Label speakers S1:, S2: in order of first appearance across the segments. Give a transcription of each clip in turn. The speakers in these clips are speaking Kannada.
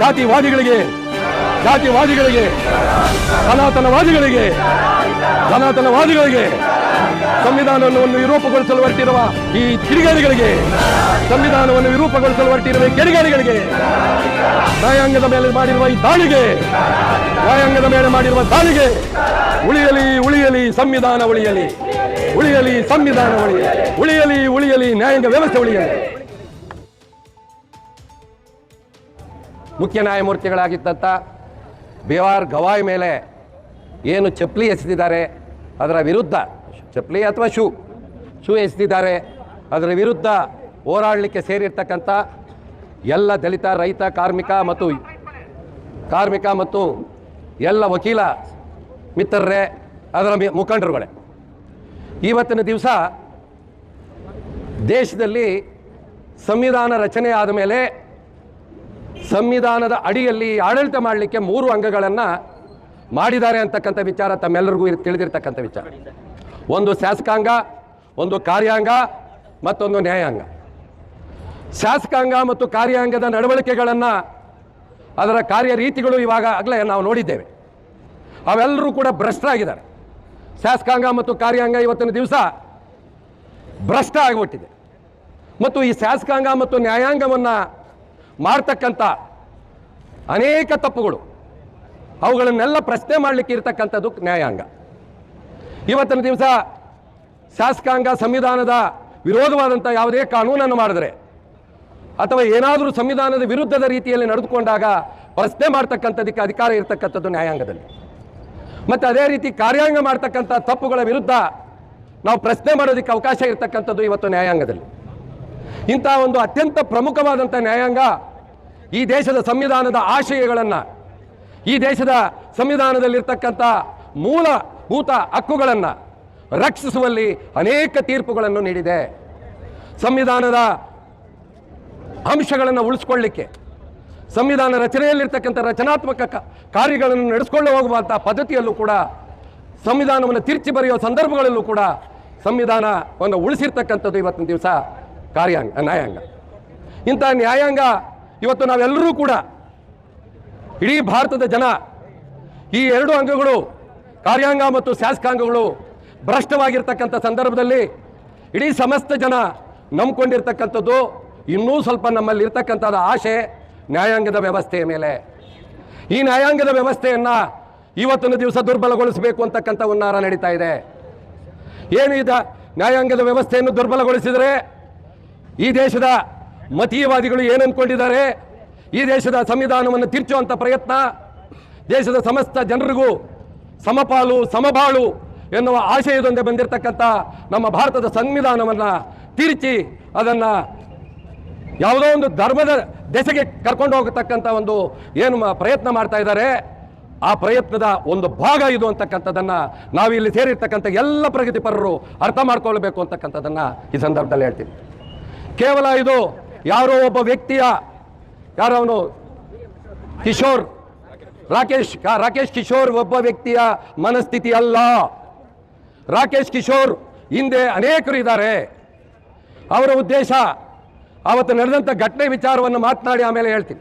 S1: ಜಾತಿವಾದಿಗಳಿಗೆ ಜಾತಿವಾದಿಗಳಿಗೆ, ಸನಾತನವಾದಿಗಳಿಗೆ ಸನಾತನವಾದಿಗಳಿಗೆ ಸಂವಿಧಾನವನ್ನು ವಿರೂಪಗೊಳಿಸಲು ಹೊರಟಿರುವ ಈ ಕಿಡಿಗಾರಿಗಳಿಗೆ ಸಂವಿಧಾನವನ್ನು ವಿರೂಪಗೊಳಿಸಲು ಹೊರಟಿರುವ ಈ ನ್ಯಾಯಾಂಗದ ಮೇಲೆ ಮಾಡಿರುವ ಈ ದಾಳಿಗೆ, ನ್ಯಾಯಾಂಗದ ಮೇಲೆ ಮಾಡಿರುವ ದಾಳಿಗೆ ಉಳಿಯಲಿ ಉಳಿಯಲಿ, ಸಂವಿಧಾನ ಉಳಿಯಲಿ ಉಳಿಯಲಿ, ಸಂವಿಧಾನ ಉಳಿಯಲಿ ಉಳಿಯಲಿ ಉಳಿಯಲಿ, ನ್ಯಾಯಾಂಗ ವ್ಯವಸ್ಥೆ ಉಳಿಯಲಿ. ಮುಖ್ಯ ನ್ಯಾಯಮೂರ್ತಿಗಳಾಗಿದ್ದಂಥ ಬಿ ಆರ್ ಗವಾಯ್ ಮೇಲೆ ಏನು ಚಪ್ಪಲಿ ಎಸೆದಿದ್ದಾರೆ, ಅದರ ವಿರುದ್ಧ, ಚಪ್ಪಲಿ ಅಥವಾ ಶೂ ಶೂ ಎಸೆದಿದ್ದಾರೆ, ಅದರ ವಿರುದ್ಧ ಹೋರಾಡಲಿಕ್ಕೆ ಸೇರಿರ್ತಕ್ಕಂಥ ಎಲ್ಲ ದಲಿತ, ರೈತ, ಕಾರ್ಮಿಕ ಮತ್ತು ಕಾರ್ಮಿಕ ಮತ್ತು ಎಲ್ಲ ವಕೀಲ ಮಿತ್ರರೇ, ಅದರ ಮುಖಂಡರುಗಳೇ. ಇವತ್ತಿನ ದಿವಸ ದೇಶದಲ್ಲಿ ಸಂವಿಧಾನ ರಚನೆ ಆದ ಮೇಲೆ ಸಂವಿಧಾನದ ಅಡಿಯಲ್ಲಿ ಆಡಳಿತ ಮಾಡಲಿಕ್ಕೆ ಮೂರು ಅಂಗಗಳನ್ನು ಮಾಡಿದ್ದಾರೆ ಅಂತಕ್ಕಂಥ ವಿಚಾರ ತಮ್ಮೆಲ್ಲರಿಗೂ ತಿಳಿದಿರ್ತಕ್ಕಂಥ ವಿಚಾರ. ಒಂದು ಶಾಸಕಾಂಗ, ಒಂದು ಕಾರ್ಯಾಂಗ, ಮತ್ತೊಂದು ನ್ಯಾಯಾಂಗ. ಶಾಸಕಾಂಗ ಮತ್ತು ಕಾರ್ಯಾಂಗದ ನಡವಳಿಕೆಗಳನ್ನು ಅದರ ಕಾರ್ಯ ರೀತಿಗಳು ಇವಾಗ ಆಗಲೇ ನಾವು ನೋಡಿದ್ದೇವೆ. ಅವೆಲ್ಲರೂ ಕೂಡ ಭ್ರಷ್ಟರಾಗಿದ್ದಾರೆ ಶಾಸಕಾಂಗ ಮತ್ತು ಕಾರ್ಯಾಂಗ ಇವತ್ತಿನ ದಿವಸ ಭ್ರಷ್ಟ ಆಗಿಬಿಟ್ಟಿದೆ. ಮತ್ತು ಈ ಶಾಸಕಾಂಗ ಮತ್ತು ನ್ಯಾಯಾಂಗವನ್ನು ಮಾಡ್ತಕ್ಕಂಥ ಅನೇಕ ತಪ್ಪುಗಳು. ಅವುಗಳನ್ನೆಲ್ಲ ಪ್ರಶ್ನೆ ಮಾಡಲಿಕ್ಕೆ ಇರತಕ್ಕಂಥದ್ದು ನ್ಯಾಯಾಂಗ. ಇವತ್ತಿನ ದಿವಸ ಶಾಸಕಾಂಗ ಸಂವಿಧಾನದ ವಿರೋಧವಾದಂಥ ಯಾವುದೇ ಕಾನೂನನ್ನು ಮಾಡಿದರೆ ಅಥವಾ ಏನಾದರೂ ಸಂವಿಧಾನದ ವಿರುದ್ಧದ ರೀತಿಯಲ್ಲಿ ನಡೆದುಕೊಂಡಾಗ ಪ್ರಶ್ನೆ ಮಾಡ್ತಕ್ಕಂಥದಕ್ಕೆ ಅಧಿಕಾರ ಇರತಕ್ಕಂಥದ್ದು ನ್ಯಾಯಾಂಗದಲ್ಲಿ. ಮತ್ತು ಅದೇ ರೀತಿ ಕಾರ್ಯಾಂಗ ಮಾಡ್ತಕ್ಕಂಥ ತಪ್ಪುಗಳ ವಿರುದ್ಧ ನಾವು ಪ್ರಶ್ನೆ ಮಾಡೋದಕ್ಕೆ ಅವಕಾಶ ಇರತಕ್ಕಂಥದ್ದು ಇವತ್ತು ನ್ಯಾಯಾಂಗದಲ್ಲಿ. ಇಂಥ ಒಂದು ಅತ್ಯಂತ ಪ್ರಮುಖವಾದಂಥ ನ್ಯಾಯಾಂಗ ಈ ದೇಶದ ಸಂವಿಧಾನದ ಆಶಯಗಳನ್ನು, ಈ ದೇಶದ ಸಂವಿಧಾನದಲ್ಲಿರ್ತಕ್ಕಂಥ ಮೂಲಭೂತ ಹಕ್ಕುಗಳನ್ನು ರಕ್ಷಿಸುವಲ್ಲಿ ಅನೇಕ ತೀರ್ಪುಗಳನ್ನು ನೀಡಿದೆ. ಸಂವಿಧಾನದ ಅಂಶಗಳನ್ನು ಉಳಿಸ್ಕೊಳ್ಳಿಕ್ಕೆ, ಸಂವಿಧಾನ ರಚನೆಯಲ್ಲಿರ್ತಕ್ಕಂಥ ರಚನಾತ್ಮಕ ಕಾರ್ಯಗಳನ್ನು ನಡೆಸ್ಕೊಂಡು ಹೋಗುವಂಥ ಪದ್ಧತಿಯಲ್ಲೂ ಕೂಡ, ಸಂವಿಧಾನವನ್ನು ತಿರುಚಿ ಬರೆಯುವ ಸಂದರ್ಭಗಳಲ್ಲೂ ಕೂಡ ಸಂವಿಧಾನವನ್ನು ಉಳಿಸಿರ್ತಕ್ಕಂಥದ್ದು ಇವತ್ತಿನ ದಿವಸ ಕಾರ್ಯಾಂಗ, ನ್ಯಾಯಾಂಗ. ಇಂಥ ನ್ಯಾಯಾಂಗ ಇವತ್ತು ನಾವೆಲ್ಲರೂ ಕೂಡ ಇಡೀ ಭಾರತದ ಜನ ಈ ಎರಡು ಅಂಗಗಳು, ಕಾರ್ಯಾಂಗ ಮತ್ತು ಶಾಸಕಾಂಗಗಳು ಭ್ರಷ್ಟವಾಗಿರ್ತಕ್ಕಂಥ ಸಂದರ್ಭದಲ್ಲಿ ಇಡೀ ಸಮಸ್ತ ಜನ ನಂಬ್ಕೊಂಡಿರ್ತಕ್ಕಂಥದ್ದು ಇನ್ನೂ ಸ್ವಲ್ಪ ನಮ್ಮಲ್ಲಿ ಇರ್ತಕ್ಕಂಥದ್ದು ಆಶೆ ನ್ಯಾಯಾಂಗದ ವ್ಯವಸ್ಥೆಯ ಮೇಲೆ. ಈ ನ್ಯಾಯಾಂಗದ ವ್ಯವಸ್ಥೆಯನ್ನು ಇವತ್ತಿನ ದಿವಸ ದುರ್ಬಲಗೊಳಿಸಬೇಕು ಅಂತಕ್ಕಂಥ ಹುನ್ನಾರ ನಡೀತಾ ಇದೆ. ಏನು ಇದ ನ್ಯಾಯಾಂಗದ ವ್ಯವಸ್ಥೆಯನ್ನು ದುರ್ಬಲಗೊಳಿಸಿದರೆ ಈ ದೇಶದ ಮತೀಯವಾದಿಗಳು ಏನು ಅಂದ್ಕೊಂಡಿದ್ದಾರೆ ಈ ದೇಶದ ಸಂವಿಧಾನವನ್ನು ತಿರ್ಚುವಂಥ ಪ್ರಯತ್ನ, ದೇಶದ ಸಮಸ್ತ ಜನರಿಗೂ ಸಮಪಾಲು, ಸಮಬಾಳು ಎನ್ನುವ ಆಶಯದೊಂದೇ ಬಂದಿರತಕ್ಕಂಥ ನಮ್ಮ ಭಾರತದ ಸಂವಿಧಾನವನ್ನು ತಿರುಚಿ ಅದನ್ನು ಯಾವುದೋ ಒಂದು ಧರ್ಮದ ದೆಸೆಗೆ ಕರ್ಕೊಂಡು ಹೋಗತಕ್ಕಂಥ ಒಂದು ಏನು ಪ್ರಯತ್ನ ಮಾಡ್ತಾ ಇದ್ದಾರೆ. ಆ ಪ್ರಯತ್ನದ ಒಂದು ಭಾಗ ಇದು ಅಂತಕ್ಕಂಥದ್ದನ್ನು ಇಲ್ಲಿ ಸೇರಿರ್ತಕ್ಕಂಥ ಎಲ್ಲ ಪ್ರಗತಿಪರರು ಅರ್ಥ ಮಾಡ್ಕೊಳ್ಬೇಕು ಅಂತಕ್ಕಂಥದ್ದನ್ನು ಈ ಸಂದರ್ಭದಲ್ಲಿ ಹೇಳ್ತೀನಿ. ಕೇವಲ ಇದು ಯಾರೋ ಒಬ್ಬ ವ್ಯಕ್ತಿಯ ಯಾರವನು ಕಿಶೋರ್. ರಾಕೇಶ್ ರಾಕೇಶ್ ಕಿಶೋರ್ ಒಬ್ಬ ವ್ಯಕ್ತಿಯ ಮನಸ್ಥಿತಿ ಅಲ್ಲ. ರಾಕೇಶ್ ಕಿಶೋರ್ ಹಿಂದೆ ಅನೇಕರು ಇದ್ದಾರೆ. ಅವರ ಉದ್ದೇಶ, ಅವತ್ತು ನಡೆದಂಥ ಘಟನೆ ವಿಚಾರವನ್ನು ಮಾತನಾಡಿ ಆಮೇಲೆ ಹೇಳ್ತೀನಿ.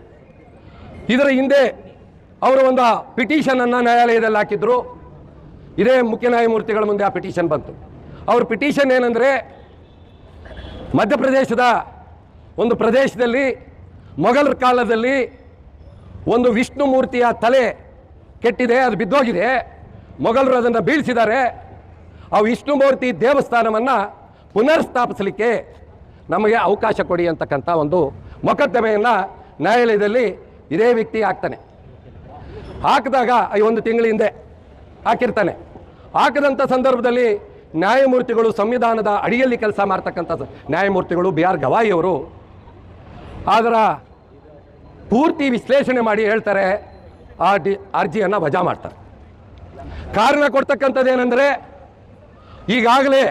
S1: ಇದರ ಹಿಂದೆ ಅವರು ಒಂದು ಪಿಟಿಷನನ್ನು ನ್ಯಾಯಾಲಯದಲ್ಲಿ ಹಾಕಿದ್ರು. ಇದೇ ಮುಖ್ಯ ನ್ಯಾಯಮೂರ್ತಿಗಳ ಮುಂದೆ ಆ ಪಿಟಿಷನ್ ಬಂತು. ಅವ್ರ ಪಿಟಿಷನ್ ಏನಂದರೆ, ಮಧ್ಯಪ್ರದೇಶದ ಒಂದು ಪ್ರದೇಶದಲ್ಲಿ ಮೊಘಲರ ಕಾಲದಲ್ಲಿ ಒಂದು ವಿಷ್ಣು ಮೂರ್ತಿಯ ತಲೆ ಕೆಟ್ಟಿದೆ, ಅದು ಬಿದ್ದೋಗಿದೆ. ಮೊಘಲರು ಅದನ್ನು ಬೀಳಿಸಿದ್ದಾರೆ. ಆ ವಿಷ್ಣು ಮೂರ್ತಿ ದೇವಸ್ಥಾನವನ್ನು ಪುನರ್ಸ್ಥಾಪಿಸಲಿಕ್ಕೆ ನಮಗೆ ಅವಕಾಶ ಕೊಡಿ ಅಂತಕ್ಕಂಥ ಒಂದು ಮೊಕದ್ದಮೆಯನ್ನು ನ್ಯಾಯಾಲಯದಲ್ಲಿ ಇದೇ ವ್ಯಕ್ತಿ ಹಾಕ್ತಾನೆ. ಹಾಕಿದಾಗ ಈ ಒಂದು ತಿಂಗಳ ಹಿಂದೆ ಹಾಕಿರ್ತಾನೆ. ಹಾಕಿದಂಥ ಸಂದರ್ಭದಲ್ಲಿ ನ್ಯಾಯಮೂರ್ತಿಗಳು ಸಂವಿಧಾನದ ಅಡಿಯಲ್ಲಿ ಕೆಲಸ ಮಾಡ್ತಕ್ಕಂಥ ನ್ಯಾಯಮೂರ್ತಿಗಳು ಬಿ ಆರ್ ಗವಾಯಿ ಅವರು ಅದರ ಪೂರ್ತಿ ವಿಶ್ಲೇಷಣೆ ಮಾಡಿ ಹೇಳ್ತಾರೆ, ಆ ಡಿ, ಅರ್ಜಿಯನ್ನು ವಜಾ ಮಾಡ್ತಾರೆ. ಕಾರಣ ಕೊಡ್ತಕ್ಕಂಥದ್ದು ಏನಂದರೆ ಈಗಾಗಲೇ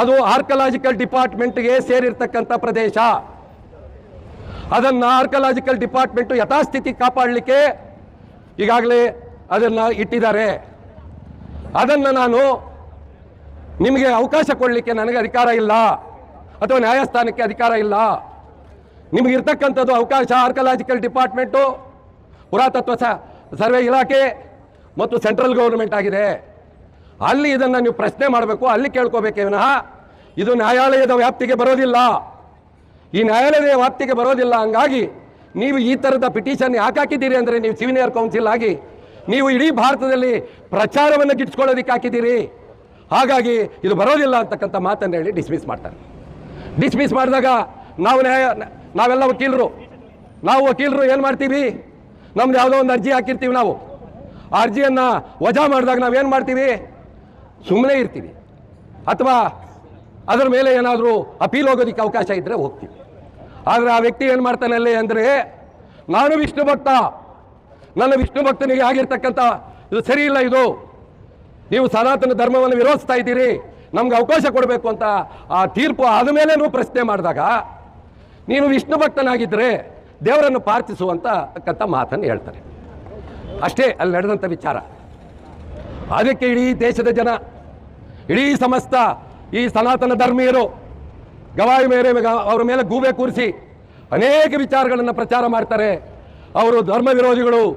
S1: ಅದು ಆರ್ಕಲಾಜಿಕಲ್ ಡಿಪಾರ್ಟ್ಮೆಂಟ್ಗೆ ಸೇರಿರ್ತಕ್ಕಂಥ ಪ್ರದೇಶ. ಅದನ್ನು ಆರ್ಕಲಾಜಿಕಲ್ ಡಿಪಾರ್ಟ್ಮೆಂಟು ಯಥಾಸ್ಥಿತಿ ಕಾಪಾಡಲಿಕ್ಕೆ ಈಗಾಗಲೇ ಅದನ್ನು ಇಟ್ಟಿದ್ದಾರೆ. ಅದನ್ನು ನಾನು ನಿಮಗೆ ಅವಕಾಶ ಕೊಡಲಿಕ್ಕೆ ನನಗೆ ಅಧಿಕಾರ ಇಲ್ಲ, ಅಥವಾ ನ್ಯಾಯಸ್ಥಾನಕ್ಕೆ ಅಧಿಕಾರ ಇಲ್ಲ. ನಿಮಗೆ ಇರ್ತಕ್ಕಂಥದ್ದು ಅವಕಾಶ ಆರ್ಕಲಾಜಿಕಲ್ ಡಿಪಾರ್ಟ್ಮೆಂಟು ಪುರಾತತ್ವ ಸರ್ವೆ ಇಲಾಖೆ ಮತ್ತು ಸೆಂಟ್ರಲ್ ಗೌರ್ಮೆಂಟ್ ಆಗಿದೆ. ಅಲ್ಲಿ ಇದನ್ನು ನೀವು ಪ್ರಶ್ನೆ ಮಾಡಬೇಕು, ಅಲ್ಲಿ ಕೇಳ್ಕೋಬೇಕೇ ವಿನಃ ಇದು ನ್ಯಾಯಾಲಯದ ವ್ಯಾಪ್ತಿಗೆ ಬರೋದಿಲ್ಲ. ಈ ನ್ಯಾಯಾಲಯದ ವ್ಯಾಪ್ತಿಗೆ ಬರೋದಿಲ್ಲ ಹಂಗಾಗಿ ನೀವು ಈ ಥರದ ಪಿಟಿಷನ್ ಯಾಕೆ ಹಾಕಿದ್ದೀರಿ ಅಂದರೆ ನೀವು ಸೀನಿಯರ್ ಕೌನ್ಸಿಲ್ ಆಗಿ ನೀವು ಇಡೀ ಭಾರತದಲ್ಲಿ ಪ್ರಚಾರವನ್ನು ಗಿಟ್ಸ್ಕೊಳ್ಳೋದಕ್ಕೆ ಹಾಕಿದ್ದೀರಿ. ಹಾಗಾಗಿ ಇದು ಬರೋದಿಲ್ಲ ಅಂತಕ್ಕಂಥ ಮಾತನ್ನು ಹೇಳಿ ಡಿಸ್ಮಿಸ್ ಮಾಡ್ತಾರೆ. ಡಿಸ್ಮಿಸ್ ಮಾಡಿದಾಗ ನಾವು ನ್ಯಾಯ ನಾವೆಲ್ಲ ವಕೀಲರು. ನಾವು ವಕೀಲರು ಏನು ಮಾಡ್ತೀವಿ? ನಮ್ದು ಯಾವುದೋ ಒಂದು ಅರ್ಜಿ ಹಾಕಿರ್ತೀವಿ ನಾವು. ಆ ಅರ್ಜಿಯನ್ನು ವಜಾ ಮಾಡಿದಾಗ ನಾವೇನು ಮಾಡ್ತೀವಿ? ಸುಮ್ಮನೆ ಇರ್ತೀವಿ. ಅಥವಾ ಅದರ ಮೇಲೆ ಏನಾದರೂ ಅಪೀಲ್ ಹೋಗೋದಕ್ಕೆ ಅವಕಾಶ ಇದ್ದರೆ ಹೋಗ್ತೀವಿ. ಆದರೆ ಆ ವ್ಯಕ್ತಿ ಏನು ಮಾಡ್ತಾನೆ ಅಲ್ಲಿ ಅಂದರೆ, ನಾನು ವಿಷ್ಣು ಭಕ್ತ. ನನ್ನ ವಿಷ್ಣು ಭಕ್ತನಿಗೆ ಆಗಿರ್ತಕ್ಕಂಥ ಇದು ಸರಿ ಇಲ್ಲ ಇದು. ನೀವು ಸನಾತನ ಧರ್ಮವನ್ನು ವಿರೋಧಿಸ್ತಾ ಇದ್ದೀರಿ. ನಮ್ಗೆ ಅವಕಾಶ ಕೊಡಬೇಕು ಅಂತ ಆ ತೀರ್ಪು ಆದ ಮೇಲೆ ಪ್ರಶ್ನೆ ಮಾಡಿದಾಗ ನೀನು ವಿಷ್ಣು ಭಕ್ತನಾಗಿದ್ದರೆ ದೇವರನ್ನು ಪ್ರಾರ್ಥಿಸುವಂತ ಅಕ್ಕಂಥ ಮಾತನ್ನು ಹೇಳ್ತಾರೆ. ಅಷ್ಟೇ ಅಲ್ಲಿ ನಡೆದಂಥ ವಿಚಾರ. ಅದಕ್ಕೆ ಇಡೀ ದೇಶದ ಜನ, ಇಡೀ ಸಮಸ್ತ ಈ ಸನಾತನ ಧರ್ಮೀಯರು ಗವಾಯಿ ಗ- ಅವರ ಮೇಲೆ ಗೂಬೆ ಕೂರಿಸಿ ಅನೇಕ ವಿಚಾರಗಳನ್ನು ಪ್ರಚಾರ ಮಾಡ್ತಾರೆ. ಅವರು ಧರ್ಮ ವಿರೋಧಿಗಳು,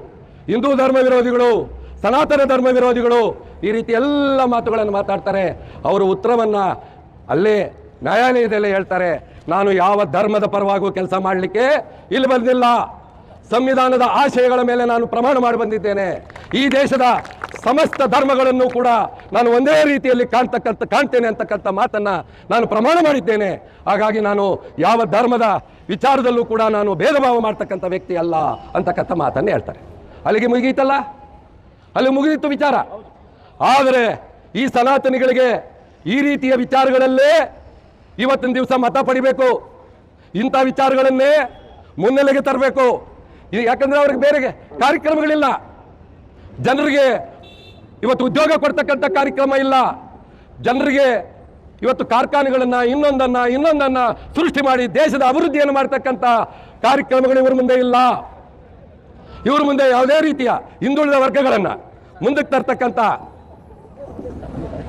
S1: ಹಿಂದೂ ಧರ್ಮ ವಿರೋಧಿಗಳು, ಸನಾತನ ಧರ್ಮ ವಿರೋಧಿಗಳು ಈ ರೀತಿ ಎಲ್ಲ ಮಾತುಗಳನ್ನು ಮಾತಾಡ್ತಾರೆ. ಅವರು ಉತ್ತರವನ್ನು ಅಲ್ಲೇ ನ್ಯಾಯಾಲಯದಲ್ಲೇ ಹೇಳ್ತಾರೆ. ನಾನು ಯಾವ ಧರ್ಮದ ಪರವಾಗೂ ಕೆಲಸ ಮಾಡಲಿಕ್ಕೆ ಇಲ್ಲಿ ಬಂದಿಲ್ಲ. ಸಂವಿಧಾನದ ಆಶಯಗಳ ಮೇಲೆ ನಾನು ಪ್ರಮಾಣ ಮಾಡಿ ಬಂದಿದ್ದೇನೆ. ಈ ದೇಶದ ಸಮಸ್ತ ಧರ್ಮಗಳನ್ನು ಕೂಡ ನಾನು ಒಂದೇ ರೀತಿಯಲ್ಲಿ ಕಾಣ್ತಕ್ಕಂಥ, ಕಾಣ್ತೇನೆ ಅಂತಕ್ಕಂಥ ಮಾತನ್ನ ನಾನು ಪ್ರಮಾಣ ಮಾಡಿದ್ದೇನೆ. ಹಾಗಾಗಿ ನಾನು ಯಾವ ಧರ್ಮದ ವಿಚಾರದಲ್ಲೂ ಕೂಡ ನಾನು ಭೇದ ಭಾವ ಮಾಡ್ತಕ್ಕಂಥ ವ್ಯಕ್ತಿ ಅಲ್ಲ ಅಂತಕ್ಕಂಥ ಮಾತನ್ನು ಹೇಳ್ತಾರೆ. ಅಲ್ಲಿಗೆ ಮುಗಿಯಿತಲ್ಲ ಅಲ್ಲಿ ಮುಗಿದಿತ್ತು ವಿಚಾರ. ಆದರೆ ಈ ಸನಾತನಿಗಳಿಗೆ ಈ ರೀತಿಯ ವಿಚಾರಗಳಲ್ಲೇ ಇವತ್ತಿನ ದಿವಸ ಮತ ಪಡಿಬೇಕು. ಇಂಥ ವಿಚಾರಗಳನ್ನೇ ಮುನ್ನೆಲೆಗೆ ತರಬೇಕು. ಯಾಕಂದ್ರೆ ಅವ್ರಿಗೆ ಬೇರೆ ಕಾರ್ಯಕ್ರಮಗಳಿಲ್ಲ. ಜನರಿಗೆ ಇವತ್ತು ಉದ್ಯೋಗ ಕೊಡ್ತಕ್ಕಂಥ ಕಾರ್ಯಕ್ರಮ ಇಲ್ಲ. ಜನರಿಗೆ ಇವತ್ತು ಕಾರ್ಖಾನೆಗಳನ್ನು ಇನ್ನೊಂದನ್ನು ಇನ್ನೊಂದನ್ನು ಸೃಷ್ಟಿ ಮಾಡಿ ದೇಶದ ಅಭಿವೃದ್ಧಿಯನ್ನು ಮಾಡ್ತಕ್ಕಂಥ ಕಾರ್ಯಕ್ರಮಗಳು ಇವ್ರ ಮುಂದೆ ಇಲ್ಲ. ಇವ್ರ ಮುಂದೆ ಯಾವುದೇ ರೀತಿಯ ಹಿಂದುಳಿದ ವರ್ಗಗಳನ್ನು ಮುಂದಕ್ಕೆ ತರ್ತಕ್ಕಂಥ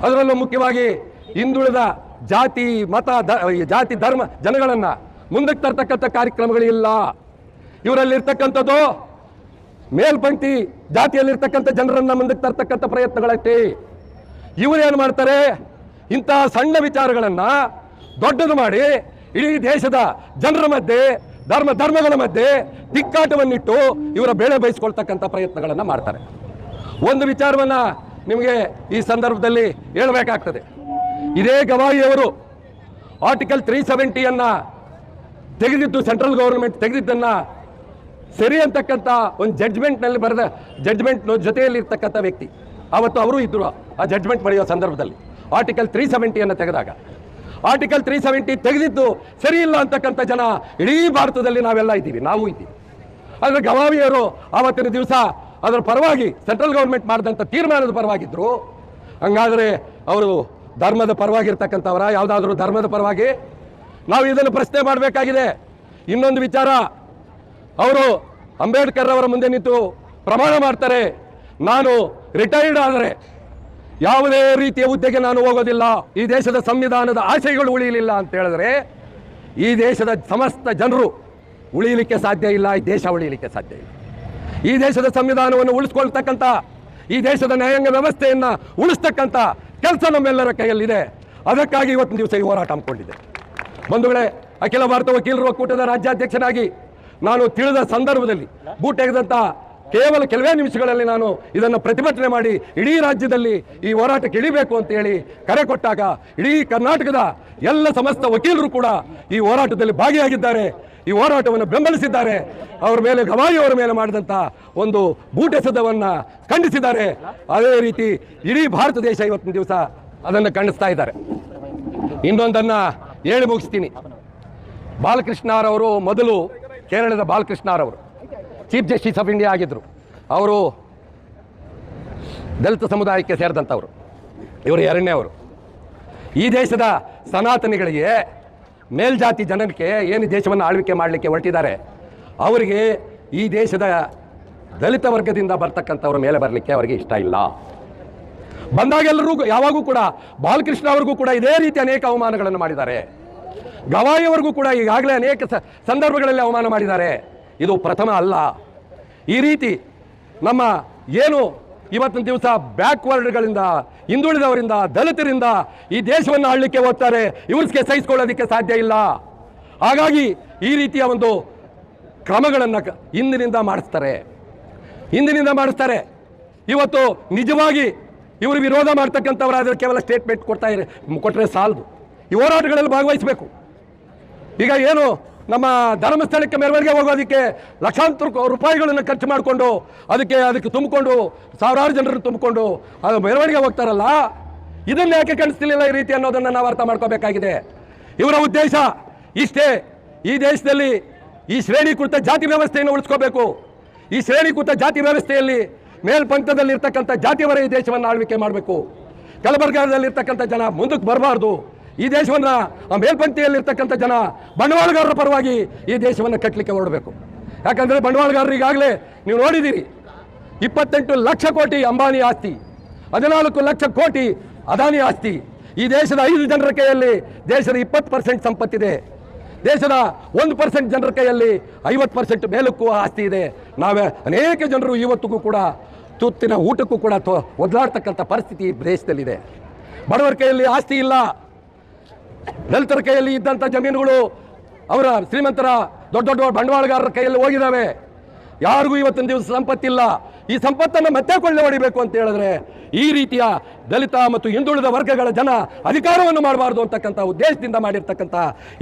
S1: ಅದರಲ್ಲೂ ಮುಖ್ಯವಾಗಿ ಹಿಂದುಳಿದ ಜಾತಿ, ಮತ ಜಾತಿ, ಧರ್ಮ, ಜನಗಳನ್ನು ಮುಂದಕ್ಕೆ ತರ್ತಕ್ಕಂಥ ಕಾರ್ಯಕ್ರಮಗಳಿಲ್ಲ. ಇವರಲ್ಲಿರ್ತಕ್ಕಂಥದ್ದು ಮೇಲ್ಪಂಕ್ತಿ ಜಾತಿಯಲ್ಲಿರ್ತಕ್ಕಂಥ ಜನರನ್ನ ಮುಂದಕ್ಕೆ ತರ್ತಕ್ಕಂಥ ಪ್ರಯತ್ನಗಳಷ್ಟೇ. ಇವರೇನು ಮಾಡ್ತಾರೆ? ಇಂತಹ ಸಣ್ಣ ವಿಚಾರಗಳನ್ನು ದೊಡ್ಡದು ಮಾಡಿ ಇಡೀ ದೇಶದ ಜನರ ಮಧ್ಯೆ, ಧರ್ಮ, ಧರ್ಮಗಳ ಮಧ್ಯೆ ತಿಕ್ಕಾಟವನ್ನಿಟ್ಟು ಇವರ ಬೇಳೆ ಬಯಸ್ಕೊಳ್ತಕ್ಕಂಥ ಪ್ರಯತ್ನಗಳನ್ನು ಮಾಡ್ತಾರೆ. ಒಂದು ವಿಚಾರವನ್ನ ನಿಮಗೆ ಈ ಸಂದರ್ಭದಲ್ಲಿ ಹೇಳಬೇಕಾಗ್ತದೆ. ಇದೇ ಗವಾಯಿಯವರು ಆರ್ಟಿಕಲ್ ತ್ರೀ ಸೆವೆಂಟಿಯನ್ನು ತೆಗೆದಿದ್ದು ಸೆಂಟ್ರಲ್ ಗೌರ್ಮೆಂಟ್ ತೆಗೆದಿದ್ದನ್ನು ಸರಿ ಅಂತಕ್ಕಂಥ ಒಂದು ಜಡ್ಜ್ಮೆಂಟ್ನಲ್ಲಿ ಬರೆದ ಜಡ್ಜ್ಮೆಂಟ್ ಜೊತೆಯಲ್ಲಿ ಇರ್ತಕ್ಕಂಥ ವ್ಯಕ್ತಿ. ಅವತ್ತು ಅವರು ಇದ್ದರು ಆ ಜಡ್ಜ್ಮೆಂಟ್ ಪಡೆಯುವ ಸಂದರ್ಭದಲ್ಲಿ. ಆರ್ಟಿಕಲ್ ತ್ರೀ ಸೆವೆಂಟಿಯನ್ನು ತೆಗೆದಾಗ. ಆರ್ಟಿಕಲ್ ತ್ರೀ ಸೆವೆಂಟಿ ತೆಗೆದಿದ್ದು ಸರಿ ಇಲ್ಲ ಅಂತಕ್ಕಂಥ ಜನ ಇಡೀ ಭಾರತದಲ್ಲಿ ನಾವೆಲ್ಲ ಇದ್ದೀವಿ, ನಾವು ಇದ್ದೀವಿ. ಆದರೆ ಗವಾಮಿಯವರು ಆವತ್ತಿನ ದಿವಸ ಅದರ ಪರವಾಗಿ ಸೆಂಟ್ರಲ್ ಗೌರ್ಮೆಂಟ್ ಮಾಡಿದಂಥ ತೀರ್ಮಾನದ ಪರವಾಗಿದ್ದರು ಹಂಗಾದರೆ ಅವರು ಧರ್ಮದ ಪರವಾಗಿರ್ತಕ್ಕಂಥವರ, ಯಾವುದಾದ್ರೂ ಧರ್ಮದ ಪರವಾಗಿ ನಾವು ಇದನ್ನು ಪ್ರಶ್ನೆ ಮಾಡಬೇಕಾಗಿದೆ. ಇನ್ನೊಂದು ವಿಚಾರ, ಅವರು ಅಂಬೇಡ್ಕರ್ ಅವರ ಮುಂದೆ ನಿಂತು ಪ್ರಮಾಣ ಮಾಡ್ತಾರೆ. ನಾನು ರಿಟೈರ್ಡ್ ಆದರೆ ಯಾವುದೇ ರೀತಿಯ ಹುದ್ದೆಗೆ ನಾನು ಹೋಗೋದಿಲ್ಲ. ಈ ದೇಶದ ಸಂವಿಧಾನದ ಆಶಯಗಳು ಉಳಿಯಲಿಲ್ಲ ಅಂತ ಹೇಳಿದ್ರೆ ಈ ದೇಶದ ಸಮಸ್ತ ಜನರು ಉಳಿಯಲಿಕ್ಕೆ ಸಾಧ್ಯ ಇಲ್ಲ, ಈ ದೇಶ ಉಳಿಯಲಿಕ್ಕೆ ಸಾಧ್ಯ ಇಲ್ಲ. ಈ ದೇಶದ ಸಂವಿಧಾನವನ್ನು ಉಳಿಸ್ಕೊಳ್ತಕ್ಕಂಥ, ಈ ದೇಶದ ನ್ಯಾಯಾಂಗ ವ್ಯವಸ್ಥೆಯನ್ನು ಉಳಿಸ್ತಕ್ಕಂಥ ಕೆಲಸ ನಮ್ಮೆಲ್ಲರ ಕೈಯಲ್ಲಿದೆ. ಅದಕ್ಕಾಗಿ ಇವತ್ತಿನ ದಿವಸ ಈ ಹೋರಾಟ ಹಮ್ಮಿಕೊಂಡಿದೆ ಬಂಧುಗಳೇ, ಅಖಿಲ ಭಾರತ ವಕೀಲರ ಒಕ್ಕೂಟದ ರಾಜ್ಯಾಧ್ಯಕ್ಷನಾಗಿ ನಾನು ತಿಳಿದ ಸಂದರ್ಭದಲ್ಲಿ ಬೂಟೆಗೆದಂಥ ಕೇವಲ ಕೆಲವೇ ನಿಮಿಷಗಳಲ್ಲಿ ನಾನು ಇದನ್ನು ಪ್ರತಿಭಟನೆ ಮಾಡಿ ಇಡೀ ರಾಜ್ಯದಲ್ಲಿ ಈ ಹೋರಾಟಕ್ಕೆ ಇಳಿಬೇಕು ಅಂತ ಹೇಳಿ ಕರೆ ಕೊಟ್ಟಾಗ ಇಡೀ ಕರ್ನಾಟಕದ ಎಲ್ಲ ಸಮಸ್ತ ವಕೀಲರು ಕೂಡ ಈ ಹೋರಾಟದಲ್ಲಿ ಭಾಗಿಯಾಗಿದ್ದಾರೆ. ಈ ಹೋರಾಟವನ್ನು ಬೆಂಬಲಿಸಿದ್ದಾರೆ. ಅವರ ಮೇಲೆ ಗವಾಯಿ ಅವರ ಮೇಲೆ ಮಾಡಿದಂಥ ಒಂದು ಬೂಟೆಸದವನ್ನು ಖಂಡಿಸಿದ್ದಾರೆ. ಅದೇ ರೀತಿ ಇಡೀ ಭಾರತ ದೇಶ ಇವತ್ತಿನ ದಿವಸ ಅದನ್ನು ಖಂಡಿಸ್ತಾ ಇದ್ದಾರೆ. ಇನ್ನೊಂದನ್ನು ಹೇಳಿ ಮುಗಿಸ್ತೀನಿ. ಬಾಲಕೃಷ್ಣರವರು ಮೊದಲು ಕೇರಳದ ಬಾಲಕೃಷ್ಣರವರು. ಚೀಫ್ ಜಸ್ಟಿಸ್ ಆಫ್ ಇಂಡಿಯಾ ಆಗಿದ್ದರು ಅವರು ದಲಿತ ಸಮುದಾಯಕ್ಕೆ ಸೇರಿದಂಥವರು. ಇವರು ಎರಡನೇ ಅವರು. ಈ ದೇಶದ ಸನಾತನಿಗಳಿಗೆ, ಮೇಲ್ಜಾತಿ ಜನಕ್ಕೆ ಏನು ದೇಶವನ್ನು ಆಳ್ವಿಕೆ ಮಾಡಲಿಕ್ಕೆ ಹೊರಟಿದ್ದಾರೆ, ಅವರಿಗೆ ಈ ದೇಶದ ದಲಿತ ವರ್ಗದಿಂದ ಬರ್ತಕ್ಕಂಥವ್ರ ಮೇಲೆ ಬರಲಿಕ್ಕೆ ಅವರಿಗೆ ಇಷ್ಟ ಇಲ್ಲ. ಬಂದಾಗೆಲ್ಲರೂ ಯಾವಾಗೂ ಕೂಡ ಬಾಲಕೃಷ್ಣ ಅವ್ರಿಗೂ ಕೂಡ ಇದೇ ರೀತಿ ಅನೇಕ ಅವಮಾನಗಳನ್ನು ಮಾಡಿದ್ದಾರೆ. ಗವಾಯಿಯವರೆಗೂ ಕೂಡ ಈಗಾಗಲೇ ಅನೇಕ ಸಂದರ್ಭಗಳಲ್ಲಿ ಅವಮಾನ ಮಾಡಿದ್ದಾರೆ. ಇದು ಪ್ರಥಮ ಅಲ್ಲ. ಈ ರೀತಿ ನಮ್ಮ ಏನು ಇವತ್ತಿನ ದಿವಸ ಬ್ಯಾಕ್ವರ್ಡ್ಗಳಿಂದ, ಹಿಂದುಳಿದವರಿಂದ, ದಲಿತರಿಂದ ಈ ದೇಶವನ್ನು ಆಳಲಿಕ್ಕೆ ಹೋಗ್ತಾರೆ ಇವ್ರಿಗೆ ಸಹಿಸ್ಕೊಳ್ಳೋದಕ್ಕೆ ಸಾಧ್ಯ ಇಲ್ಲ. ಹಾಗಾಗಿ ಈ ರೀತಿಯ ಒಂದು ಕ್ರಮಗಳನ್ನು ಇಂದಿನಿಂದ ಮಾಡಿಸ್ತಾರೆ. ಹಿಂದಿನಿಂದ ಮಾಡಿಸ್ತಾರೆ. ಇವತ್ತು ನಿಜವಾಗಿ ಇವರು ವಿರೋಧ ಮಾಡ್ತಕ್ಕಂಥವರಾದರೆ ಕೇವಲ ಸ್ಟೇಟ್ಮೆಂಟ್ ಕೊಡ್ತಾ ಇರ ಕೊಟ್ಟರೆ ಸಾಲದು. ಈ ಹೋರಾಟಗಳಲ್ಲಿ ಭಾಗವಹಿಸಬೇಕು. ಈಗ ಏನು ನಮ್ಮ ಧರ್ಮಸ್ಥಳಕ್ಕೆ ಮೆರವಣಿಗೆ ಹೋಗೋದಕ್ಕೆ ಲಕ್ಷಾಂತರ ರೂಪಾಯಿಗಳನ್ನು ಖರ್ಚು ಮಾಡಿಕೊಂಡು ಅದಕ್ಕೆ ಅದಕ್ಕೆ ತುಂಬಿಕೊಂಡು ಸಾವಿರಾರು ಜನರನ್ನು ತುಂಬಿಕೊಂಡು ಅದು ಮೆರವಣಿಗೆ ಹೋಗ್ತಾರಲ್ಲ? ಇದನ್ನು ಯಾಕೆ ಕಾಣಿಸ್ತಿಲ್ಲ ಈ ರೀತಿ ಅನ್ನೋದನ್ನು ನಾವು ಅರ್ಥ ಮಾಡ್ಕೋಬೇಕಾಗಿದೆ. ಇವರ ಉದ್ದೇಶ ಇಷ್ಟೇ. ಈ ದೇಶದಲ್ಲಿ ಈ ಶ್ರೇಣೀಕೃತ ಜಾತಿ ವ್ಯವಸ್ಥೆಯನ್ನು ಉಳಿಸ್ಕೋಬೇಕು. ಈ ಶ್ರೇಣೀಕೃತ ಜಾತಿ ವ್ಯವಸ್ಥೆಯಲ್ಲಿ ಮೇಲ್ಪಂಥದಲ್ಲಿರ್ತಕ್ಕಂಥ ಜಾತಿಯವರ ಈ ದೇಶವನ್ನು ಆಳ್ವಿಕೆ ಮಾಡಬೇಕು. ಕಲಬರ್ಗಾದಲ್ಲಿರ್ತಕ್ಕಂಥ ಜನ ಮುಂದಕ್ಕೆ ಬರಬಾರ್ದು. ಈ ದೇಶವನ್ನು ಆ ಮೇಲ್ಪಂಕ್ತಿಯಲ್ಲಿರ್ತಕ್ಕಂಥ ಜನ ಬಂಡವಾಳಗಾರರ ಪರವಾಗಿ ಈ ದೇಶವನ್ನು ಕಟ್ಟಲಿಕ್ಕೆ ಹೊರಡಬೇಕು. ಯಾಕಂದರೆ ಬಂಡವಾಳಗಾರರು ಈಗಾಗಲೇ ನೀವು ನೋಡಿದ್ದೀರಿ, ಇಪ್ಪತ್ತೆಂಟು ಲಕ್ಷ ಕೋಟಿ ಅಂಬಾನಿ ಆಸ್ತಿ, ಹದಿನಾಲ್ಕು ಲಕ್ಷ ಕೋಟಿ ಅದಾನಿ ಆಸ್ತಿ. ಈ ದೇಶದ ಐದು ಜನರ ಕೈಯಲ್ಲಿ ದೇಶದ ಇಪ್ಪತ್ತು ಪರ್ಸೆಂಟ್ ಸಂಪತ್ತಿದೆ. ದೇಶದ ಒಂದು ಪರ್ಸೆಂಟ್ ಜನರ ಕೈಯಲ್ಲಿ ಐವತ್ತು ಪರ್ಸೆಂಟ್ ಮೇಲಕ್ಕೂ ಆಸ್ತಿ ಇದೆ. ನಾವೇ ಅನೇಕ ಜನರು ಇವತ್ತಿಗೂ ಕೂಡ ತುತ್ತಿನ ಊಟಕ್ಕೂ ಕೂಡ ತೊ, ಒದ್ದಾಡ್ತಕ್ಕಂಥ ಪರಿಸ್ಥಿತಿ ದೇಶದಲ್ಲಿದೆ. ಬಡವರ ಕೈಯಲ್ಲಿ ಆಸ್ತಿ ಇಲ್ಲ. ದಲಿತರ ಕೈಯಲ್ಲಿ ಇದ್ದಂಥ ಜಮೀನುಗಳು ಅವರ ಶ್ರೀಮಂತರ ದೊಡ್ಡ ದೊಡ್ಡ ಬಂಡವಾಳಗಾರರ ಕೈಯಲ್ಲಿ ಹೋಗಿದ್ದಾವೆ ಯಾರಿಗೂ ಇವತ್ತಿನ ದಿವಸ ಸಂಪತ್ತಿಲ್ಲ. ಈ ಸಂಪತ್ತನ್ನು ಮತ್ತೆ ಕೊಳ್ಳೆ ಹೊಡಿಬೇಕು ಅಂತ ಹೇಳಿದ್ರೆ ಈ ರೀತಿಯ ದಲಿತ ಮತ್ತು ಹಿಂದುಳಿದ ವರ್ಗಗಳ ಜನ ಅಧಿಕಾರವನ್ನು ಮಾಡಬಾರ್ದು ಅಂತಕ್ಕಂಥ ಉದ್ದೇಶದಿಂದ ಮಾಡಿರ್ತಕ್ಕಂಥ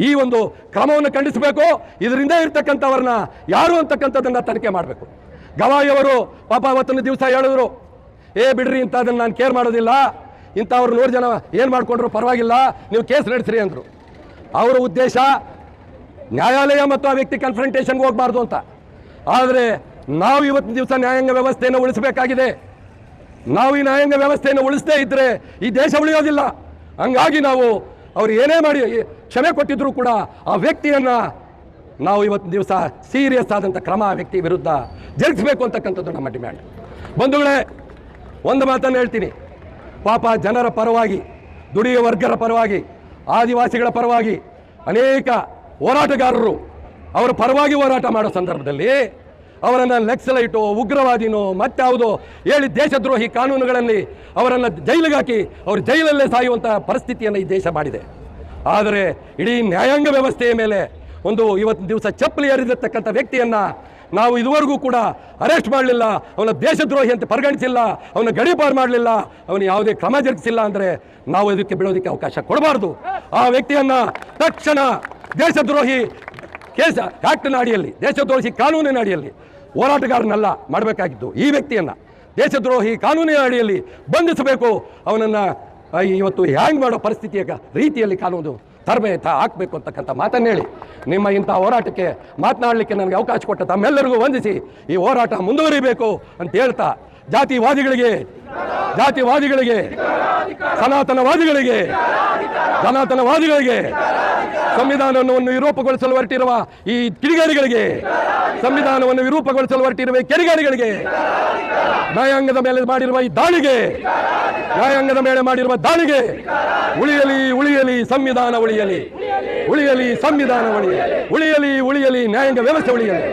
S1: ಈ ಒಂದು ಕ್ರಮವನ್ನು ಖಂಡಿಸಬೇಕು. ಇದರಿಂದ ಇರ್ತಕ್ಕಂಥವ್ರನ್ನ ಯಾರು ಅಂತಕ್ಕಂಥದ್ದನ್ನು ತನಿಖೆ ಮಾಡಬೇಕು. ಗವಾಯಿಯವರು ಪಾಪ ಅವತ್ತಿನ ದಿವಸ ಹೇಳಿದ್ರು, ಏ ಬಿಡ್ರಿ ಅಂತ ಅದನ್ನು ನಾನು ಕೇರ್ ಮಾಡೋದಿಲ್ಲ. ಇಂಥವ್ರು ನೂರು ಜನ ಏನು ಮಾಡಿಕೊಂಡ್ರು ಪರವಾಗಿಲ್ಲ, ನೀವು ಕೇಸ್ ನಡೆಸ್ರಿ ಅಂದರು. ಅವರ ಉದ್ದೇಶ ನ್ಯಾಯಾಲಯ ಮತ್ತು ಆ ವ್ಯಕ್ತಿ ಕನ್ಫ್ರಂಟೇಷನ್ಗೆ ಹೋಗಬಾರ್ದು ಅಂತ. ಆದರೆ ನಾವು ಇವತ್ತಿನ ದಿವಸ ನ್ಯಾಯಾಂಗ ವ್ಯವಸ್ಥೆಯನ್ನು ಉಳಿಸಬೇಕಾಗಿದೆ. ನಾವು ಈ ನ್ಯಾಯಾಂಗ ವ್ಯವಸ್ಥೆಯನ್ನು ಉಳಿಸದೇ ಇದ್ದರೆ ಈ ದೇಶ ಉಳಿಯೋದಿಲ್ಲ. ಹಂಗಾಗಿ ನಾವು ಅವ್ರು ಏನೇ ಮಾಡಿ ಕ್ಷಮೆ ಕೊಟ್ಟಿದ್ರೂ ಕೂಡ ಆ ವ್ಯಕ್ತಿಯನ್ನು ನಾವು ಇವತ್ತಿನ ದಿವಸ ಸೀರಿಯಸ್ ಆದಂಥ ಕ್ರಮ ಆ ವ್ಯಕ್ತಿ ವಿರುದ್ಧ ಜರುಗಿಸಬೇಕು ಅಂತಕ್ಕಂಥದ್ದು ನಮ್ಮ ಡಿಮ್ಯಾಂಡ್ ಬಂಧುಗಳೇ, ಒಂದು ಮಾತನ್ನು ಹೇಳ್ತೀನಿ. ಪಾಪ ಜನರ ಪರವಾಗಿ, ದುಡಿಯ ವರ್ಗರ ಪರವಾಗಿ, ಆದಿವಾಸಿಗಳ ಪರವಾಗಿ ಅನೇಕ ಹೋರಾಟಗಾರರು ಅವರ ಪರವಾಗಿ ಹೋರಾಟ ಮಾಡೋ ಸಂದರ್ಭದಲ್ಲಿ ಅವರನ್ನು ಲೆಕ್ಸಲೈಟೋ ಉಗ್ರವಾದಿನೋ, ಮತ್ತಾವುದೋ ಹೇಳಿ ದೇಶದ್ರೋಹಿ ಕಾನೂನುಗಳಲ್ಲಿ ಅವರನ್ನು ಜೈಲಿಗೆ ಹಾಕಿ ಅವರು ಜೈಲಲ್ಲೇ ಸಾಯುವಂಥ ಪರಿಸ್ಥಿತಿಯನ್ನು ಈ ದೇಶ ಮಾಡಿದೆ. ಆದರೆ ಇಡೀ ನ್ಯಾಯಾಂಗ ವ್ಯವಸ್ಥೆಯ ಮೇಲೆ ಒಂದು ಇವತ್ತು ದಿವಸ ಚಪ್ಪಲಿ ಹರಿದಿರ್ತಕ್ಕಂಥ ವ್ಯಕ್ತಿಯನ್ನು ನಾವು ಇದುವರೆಗೂ ಕೂಡ ಅರೆಸ್ಟ್ ಮಾಡಲಿಲ್ಲ. ಅವನ ದೇಶದ್ರೋಹಿ ಅಂತ ಪರಿಗಣಿಸಿಲ್ಲ. ಅವನ ಗಡೀಪಾರು ಮಾಡಲಿಲ್ಲ. ಅವನು ಯಾವುದೇ ಕ್ರಮ ಜರುಗಿಸಿಲ್ಲ ಅಂದರೆ ನಾವು ಇದಕ್ಕೆ ಬಿಡೋದಕ್ಕೆ ಅವಕಾಶ ಕೊಡಬಾರ್ದು. ಆ ವ್ಯಕ್ತಿಯನ್ನು ತಕ್ಷಣ ದೇಶದ್ರೋಹಿ ಕೇಸ್ ಆ್ಯಕ್ಟ್ನ ಅಡಿಯಲ್ಲಿ ದೇಶದ್ರೋಹಿ ಕಾನೂನಿನ ಅಡಿಯಲ್ಲಿ ಹೋರಾಟಗಾರನಲ್ಲ ಮಾಡಬೇಕಾಗಿದ್ದು ಈ ವ್ಯಕ್ತಿಯನ್ನು ದೇಶದ್ರೋಹಿ ಕಾನೂನಿನ ಅಡಿಯಲ್ಲಿ ಬಂಧಿಸಬೇಕು. ಅವನನ್ನು ಇವತ್ತು ಹ್ಯಾಂಗ್ ಮಾಡೋ ಪರಿಸ್ಥಿತಿಯ ರೀತಿಯಲ್ಲಿ ಕಾನೂನು ತರಬೇತ ಹಾಕಬೇಕು ಅಂತಕ್ಕಂಥ ಮಾತನ್ನು ಹೇಳಿ, ನಿಮ್ಮ ಇಂಥ ಹೋರಾಟಕ್ಕೆ ಮಾತನಾಡಲಿಕ್ಕೆ ನನಗೆ ಅವಕಾಶ ಕೊಟ್ಟ ತಮ್ಮೆಲ್ಲರಿಗೂ ವಂದಿಸಿ, ಈ ಹೋರಾಟ ಮುಂದುವರಿಬೇಕು ಅಂತ ಹೇಳ್ತಾ, ಜಾತಿವಾದಿಗಳಿಗೆ ಜಾತಿವಾದಿಗಳಿಗೆ, ಸನಾತನವಾದಿಗಳಿಗೆ ಸನಾತನವಾದಿಗಳಿಗೆ ಸಂವಿಧಾನವನ್ನು ವಿರೂಪಗೊಳಿಸಲು ಹೊರಟಿರುವ ಈ ಕಿಡಿಗೇಡಿಗಳಿಗೆ, ಸಂವಿಧಾನವನ್ನು ವಿರೂಪಗೊಳಿಸಲು ಹೊರಟಿರುವ ಕೆರಿಗಾರಿಗಳಿಗೆ ನ್ಯಾಯಾಂಗದ ಮೇಲೆ ಮಾಡಿರುವ ಈ ದಾಳಿಗೆ ನ್ಯಾಯಾಂಗದ ಮೇಲೆ ಮಾಡಿರುವ ದಾಳಿಗೆ ಉಳಿಯಲಿ ಉಳಿಯಲಿ ಸಂವಿಧಾನ ಉಳಿಯಲಿ ಉಳಿಯಲಿ ಸಂವಿಧಾನ ಉಳಿಯಲಿ ಉಳಿಯಲಿ ಉಳಿಯಲಿ ನ್ಯಾಯಾಂಗ ವ್ಯವಸ್ಥೆ ಉಳಿಯಲಿ